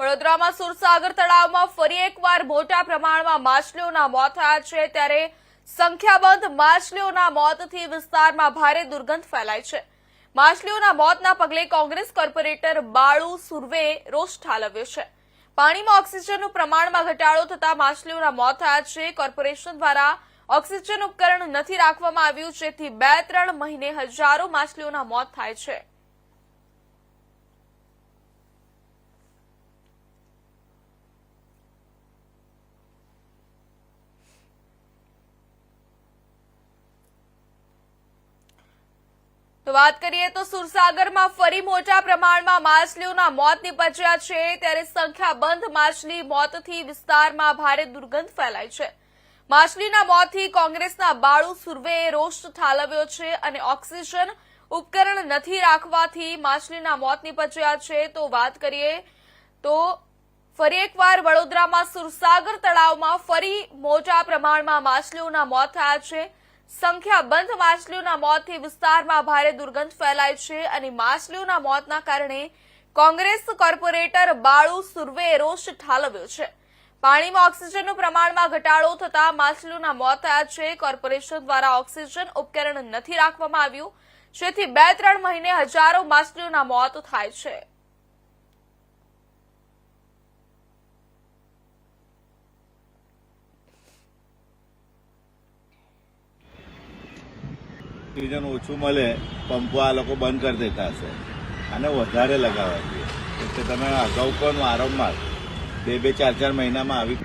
વડોદરામાં સુરસાગર તળાવમાં ફરી એકવાર મોટા પ્રમાણમાં માછલીઓના મોત થયા છે ત્યારે સંખ્યાબંધ માછલીઓના મોતથી વિસ્તારમાં ભારે દુર્ગંધ ફેલાય છે. માછલીઓના મોતના પગલે કોંગ્રેસ કોર્પોરેટર બાળુ સુરવે રોષ ઠાલવ્યો છે. પાણીમાં ઓક્સિજનનું પ્રમાણમાં ઘટાડો થતા માછલીઓના મોત થયા છે. કોર્પોરેશન દ્વારા ઓક્સિજન ઉપકરણ નથી રાખવામાં આવ્યું, જેથી બે ત્રણ મહિને હજારો માછલીઓના મોત થાય છે. તો વાત કરીએ તો સુરસાગરમાં ફરી મોટા પ્રમાણમાં માછલીઓના મોત નીપજ્યા છે. ત્યારે સંખ્યાબંધ માછલી મોતથી વિસ્તારમાં ભારે દુર્ગંધ ફેલાય છે. માછલીના મોતથી કોંગ્રેસના બાળુ સુર્વેએ રોષ ઠાલવ્યો છે અને ઓક્સિજન ઉપકરણ નથી રાખવાથી માછલીના મોત નીપજ્યા છે. તો વાત કરીએ તો ફરી એકવાર વડોદરામાં સુરસાગર તળાવમાં ફરી મોટા પ્રમાણમાં માછલીઓના મોત થયા છે. સંખ્યાબંધ માછલીઓના મોતથી વિસ્તારમાં ભારે દુર્ગંધ ફેલાય છે અને માછલીઓના મોતના કારણે કોંગ્રેસ કોર્પોરેટર બાળુ સુર્વેએ રોષ ઠાલવ્યો છે. પાણીમાં ઓક્સિજનનું પ્રમાણમાં ઘટાડો થતા માછલીઓના મોત થયા છે. કોર્પોરેશન દ્વારા ઓક્સિજન ઉપકરણ નથી રાખવામાં આવ્યું. જેથી બે ત્રણ મહિને હજારો માછલીઓના મોત થાય છે. ઓક્સિજન ઓછું મળે, પંપો આ લોકો બંધ કરી દેતા હશે. અને વધારે લગાવવા જોઈએ. એટલે તમે અગાઉ પણ વારંવાર બે બે ચાર ચાર મહિનામાં આવી